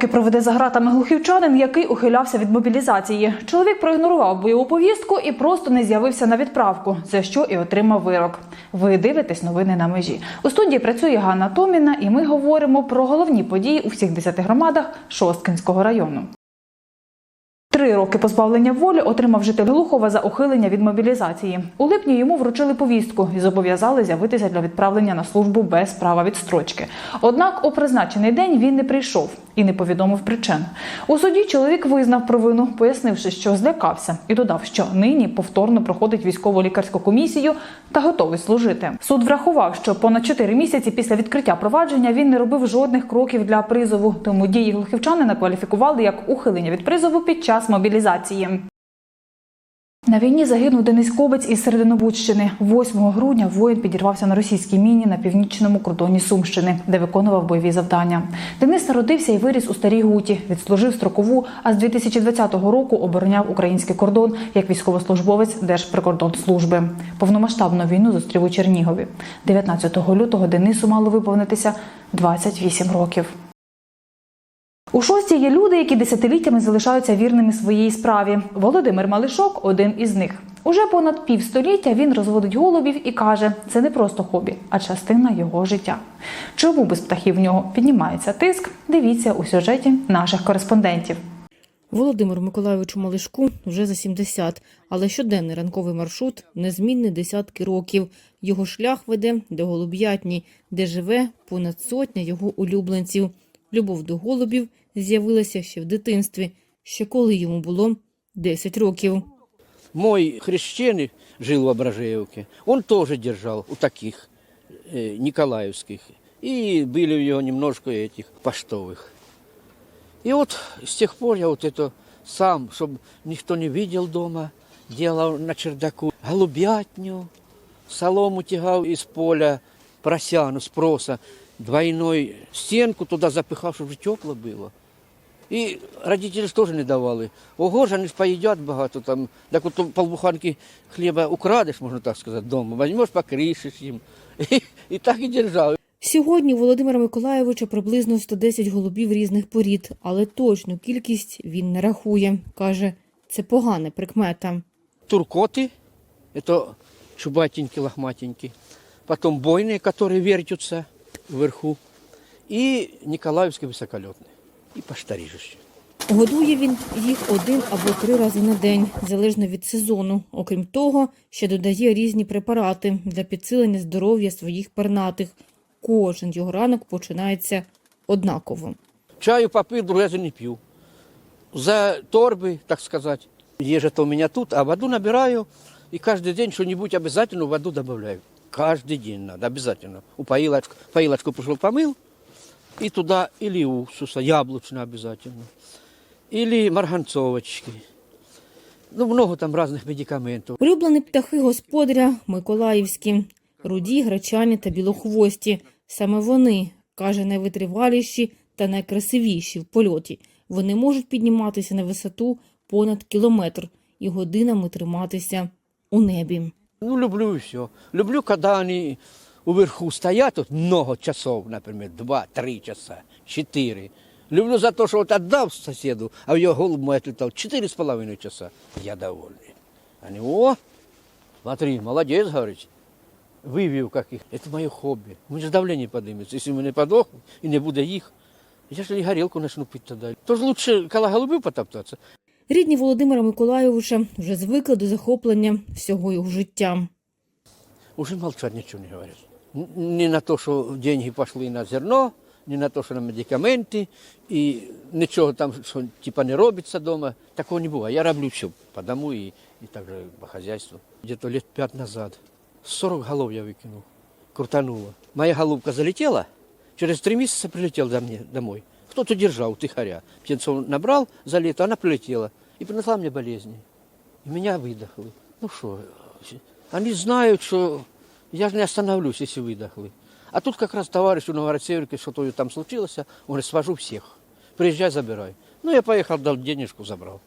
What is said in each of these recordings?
роки проведе за гратами глухівчанин, який ухилявся від мобілізації. Чоловік проігнорував бойову повістку і просто не з'явився на відправку, за що і отримав вирок. Ви дивитесь новини на межі. У студії працює Ганна Томіна, і ми говоримо про головні події у всіх 10 громадах Шосткинського району. Три роки позбавлення волі отримав житель Глухова за ухилення від мобілізації. У липні йому вручили повістку і зобов'язали з'явитися для відправлення на службу без права відстрочки. Однак у призначений день він не прийшов і не повідомив причин. У суді чоловік визнав провину, пояснивши, що злякався, і додав, що нині повторно проходить військово-лікарську комісію та готовий служити. Суд врахував, що понад 4 місяці після відкриття провадження він не робив жодних кроків для призову, тому дії глухівчанина кваліфікували як ухилення від призову під час мобілізації. На війні загинув Денис Кобець із Серединобудщини. 8 грудня воїн підірвався на російській міні на північному кордоні Сумщини, де виконував бойові завдання. Денис народився і виріс у Старій Гуті, відслужив строкову, а з 2020 року обороняв український кордон як військовослужбовець Держприкордонслужби. Повномасштабну війну зустрів у Чернігові. 19 лютого Денису мало виповнитися 28 років. У шості є люди, які десятиліттями залишаються вірними своїй справі. Володимир Малишок один із них. Уже понад півстоліття він розводить голубів і каже, це не просто хобі, а частина його життя. Чому без птахів в нього піднімається тиск? Дивіться у сюжеті наших кореспондентів. Володимиру Миколайовичу Малишку вже за 70, але щоденний ранковий маршрут незмінний десятки років. Його шлях веде до Голуб'ятні, де живе понад сотня його улюбленців. Любов до голубів з'явилася ще в дитинстві, ще коли йому було 10 років. Мой хрещеный жил в Ображеевке, он тоже держал у таких э, николаевских. И были у него немножко этих поштовых. И вот с тех пор я вот это сам, чтобы никто не видел дома, делал на чердаку голубятню, солому тягал из поля, просяну, спроса, двойной стенку туда запихав, чтобы тепло было. І родителі ж теж не давали. Ого ж, вони ж поїдять багато там. Так от полбуханки хліба украдеш, можна так сказати, вдома, візьмеш, покришиш їм. І, і так і держав. Сьогодні у Володимира Миколайовича приблизно 110 голубів різних порід, але точну кількість він не рахує. Каже, це погана прикмета. Туркоти, это чубатенькие, лохматенькие. Потом бойные, которые вертятся вверху. І Николаевские високольотные. І поштаріжище. Годує він їх один або три рази на день, залежно від сезону. Окрім того, ще додає різні препарати для підсилення здоров'я своїх пернатих. Кожен його ранок починається однаково. Чаю попил, другой раза не пью. За торбы, так сказать. Ежа-то у меня тут, а воду набираю. И каждый день что-нибудь обязательно в воду добавляю. Каждый день надо, обязательно. У поилочку, поилочку пошел помыл, и туда или уксуса, яблочно обязательно, или марганцовочки. Ну, много там разных медикаментов. Улюблені птахи господаря Миколаївські, руді, гречані та білохвості. Саме вони, каже, найвитриваліші та найкрасивіші в польоті. Вони можуть підніматися на висоту понад кілометр і годинами триматися у небі. Ну, люблю все. Люблю, когда они уверху стоят, вот много часов, например, два, три часа, четыре. Люблю за то, что вот отдал соседу, а ее голубь мой отлетал четыре с половиной часа. Я довольный. Они, о, смотри, молодец, говорит. Вывел как их. Это мое хобби. У меня же давление поднимется. Если мы не подохнем и не будет их, я же и горелку начну пить тогда. Тоже лучше коло голубей потоптаться. Рідні Володимира Миколайовича вже звикли до захоплення всього його життя. уже молчать ничего не говорят. Н- Не на то, что деньги пошли на зерно, не на то, что на медикаменты, и ничего там, что типа не робится дома. Такого не бывает. Я роблю все по дому и, и также по хозяйству. Где-то лет пять назад 40 голов я выкинул, крутануло. Моя голубка залетела, через три месяца прилетел до мне домой. Кто-то держал тихоря. Птенцов набрал за лето, она прилетела и принесла мне болезни. И меня выдохли. Ну что, они знают, что я же не остановлюсь, если выдохли. А тут как раз товарищ у Новороссийске, что-то там случилось, он говорит, свожу всех. Приезжай, забирай. Ну, я поехал, дал денежку, забрал.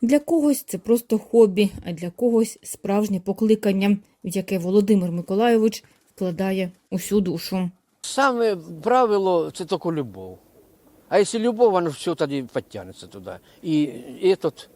Для когось це просто хобі, а для когось справжнє покликання, в яке Володимир Миколайович вкладає усю душу. Саме правило це тільки любов. А если любовь, оно все тогда подтянется туда. И этот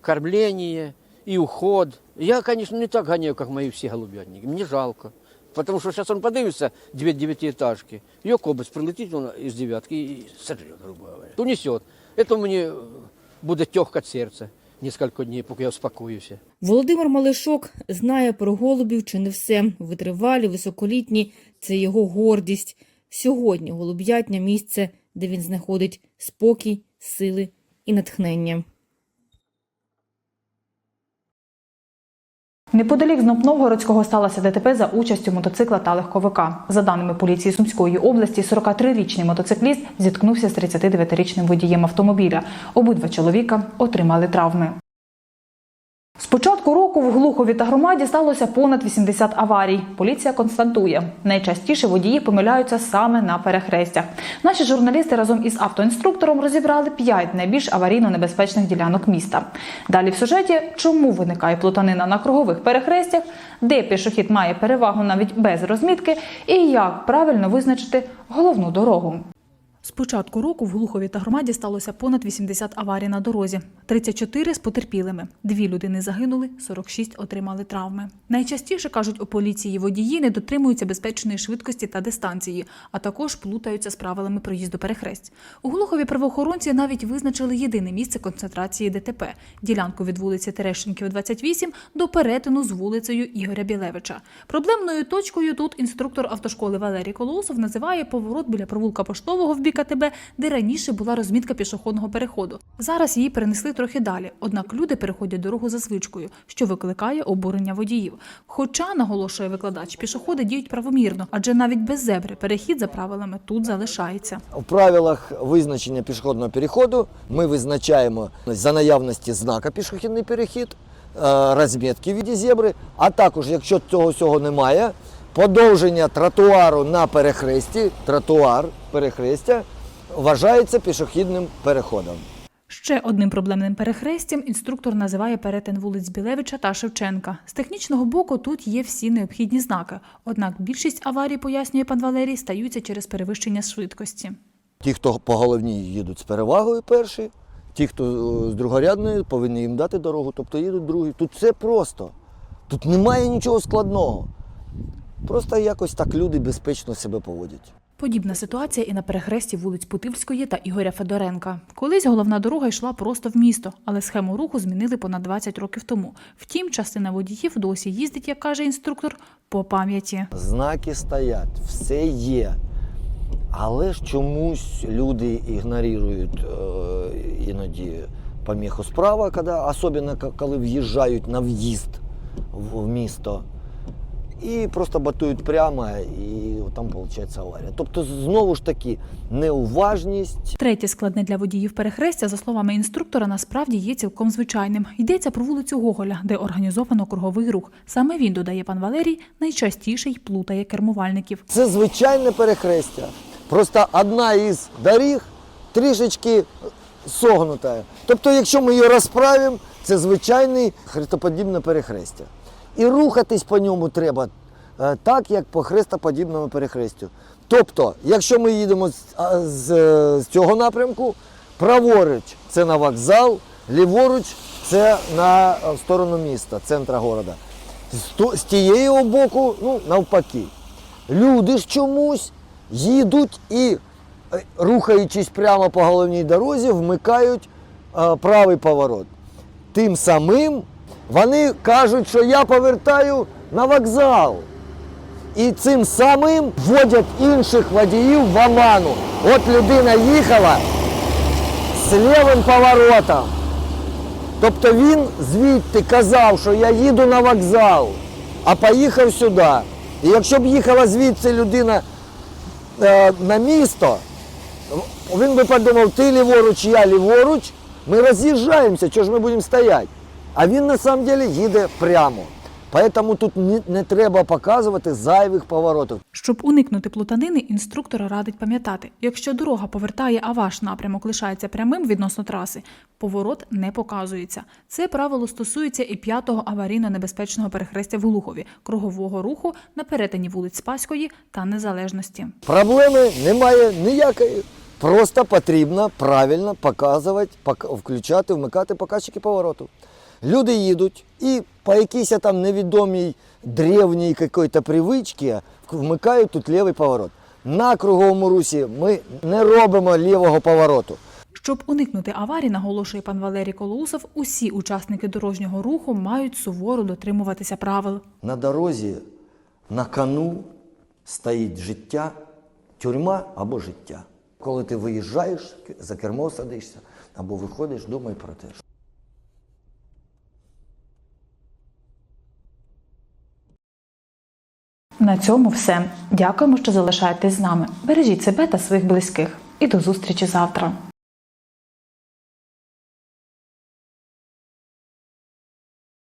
кормление, и уход. Я, конечно, не так гоняю, как мои все голубятники. Мне жалко. Потому что сейчас он подивится, две девятиэтажки, ее кобыц прилетит он из девятки и сожрет, грубо говоря. Унесет. Это мне будет тёгка от сердца несколько дней, пока я успокоюсь. Володимир Малишок знає про голубів чи не все. Витривалі, високолітні – це його гордість. Сьогодні голуб'ятня – місце, де він знаходить спокій, сили і натхнення. Неподалік з Знопновгородського сталося ДТП за участю мотоцикла та легковика. За даними поліції Сумської області, 43-річний мотоцикліст зіткнувся з 39-річним водієм автомобіля. Обидва чоловіка отримали травми. З початку року в Глухові та громаді сталося понад 80 аварій. Поліція констатує, найчастіше водії помиляються саме на перехрестях. Наші журналісти разом із автоінструктором розібрали 5 найбільш аварійно небезпечних ділянок міста. Далі в сюжеті, чому виникає плутанина на кругових перехрестях, де пішохід має перевагу навіть без розмітки, і як правильно визначити головну дорогу. Початку року в Глухові та громаді сталося понад 80 аварій на дорозі. 34 з потерпілими. Дві людини загинули, 46 отримали травми. Найчастіше кажуть у поліції водії не дотримуються безпечної швидкості та дистанції, а також плутаються з правилами проїзду перехресть. У Глухові правоохоронці навіть визначили єдине місце концентрації ДТП ділянку від вулиці Терещенків, 28 до перетину з вулицею Ігоря Білевича. Проблемною точкою тут інструктор автошколи Валерій Колосов називає поворот біля провулка поштового в бік АТБ, де раніше була розмітка пішохідного переходу. Зараз її перенесли трохи далі. Однак люди переходять дорогу за звичкою, що викликає обурення водіїв. Хоча, наголошує викладач, пішоходи діють правомірно, адже навіть без зебри перехід за правилами тут залишається. В правилах визначення пішохідного переходу ми визначаємо за наявності знака пішохідний перехід, е, розмітки в віді зебри, а також, якщо цього всього немає, подовження тротуару на перехресті, тротуар перехрестя вважається пішохідним переходом. Ще одним проблемним перехрестям інструктор називає перетин вулиць Білевича та Шевченка. З технічного боку тут є всі необхідні знаки. Однак більшість аварій, пояснює пан Валерій, стаються через перевищення швидкості. Ті, хто по головній їдуть з перевагою перші, ті, хто е, з другорядної, повинні їм дати дорогу, тобто їдуть другі. Тут все просто. Тут немає нічого складного. Просто якось так люди безпечно себе поводять. Подібна ситуація і на перехресті вулиць Путивської та Ігоря Федоренка. Колись головна дорога йшла просто в місто, але схему руху змінили понад 20 років тому. Втім, частина водіїв досі їздить, як каже інструктор, по пам'яті. Знаки стоять, все є. Але ж чомусь люди ігнорують е, іноді поміху справа, коли, особливо коли в'їжджають на в'їзд в, місто. І просто батують прямо, і там виходить аварія. Тобто, знову ж таки, неуважність, Третє складне для водіїв перехрестя, за словами інструктора, насправді є цілком звичайним. Йдеться про вулицю Гоголя, де організовано круговий рух. Саме він, додає пан Валерій, найчастіше й плутає кермувальників. Це звичайне перехрестя. Просто одна із доріг трішечки согнута. Тобто, якщо ми її розправимо, це звичайне хрестоподібне перехрестя. І рухатись по ньому треба е, так, як по хрестоподібному перехрестю. Тобто, якщо ми їдемо з, з, е, з цього напрямку, праворуч це на вокзал, ліворуч це на е, в сторону міста, центра міста. З, з тієї боку, ну, навпаки. Люди ж чомусь їдуть і, рухаючись прямо по головній дорозі, вмикають е, правий поворот. Тим самим вони кажуть, що я повертаю на вокзал. І цим самим вводять інших водіїв в оману. От людина їхала з лівим поворотом. Тобто він звідти казав, що я їду на вокзал, а поїхав сюди. І якщо б їхала звідси людина е, на місто, він би подумав, ти ліворуч, я ліворуч, ми роз'їжджаємося, чого ж ми будемо стояти. А він на самом деле їде прямо. Поэтому тут не, не треба показувати зайвих поворотів. Щоб уникнути плутанини, інструктор радить пам'ятати, якщо дорога повертає, а ваш напрямок лишається прямим відносно траси, поворот не показується. Це правило стосується і п'ятого аварійно-небезпечного перехрестя в Глухові, кругового руху на перетині вулиць Спаської та Незалежності. Проблеми немає ніякої. Просто потрібно правильно показувати, включати, вмикати показчики повороту. Люди їдуть і по якійсь там невідомій древній якоїсь привичці вмикають тут лівий поворот. На круговому русі ми не робимо лівого повороту. Щоб уникнути аварій, наголошує пан Валерій Колоусов, усі учасники дорожнього руху мають суворо дотримуватися правил. На дорозі на кону стоїть життя, тюрма або життя. Коли ти виїжджаєш, за кермо садишся або виходиш, думай про те. На цьому все. Дякуємо, що залишаєтесь з нами. Бережіть себе та своїх близьких. І до зустрічі завтра.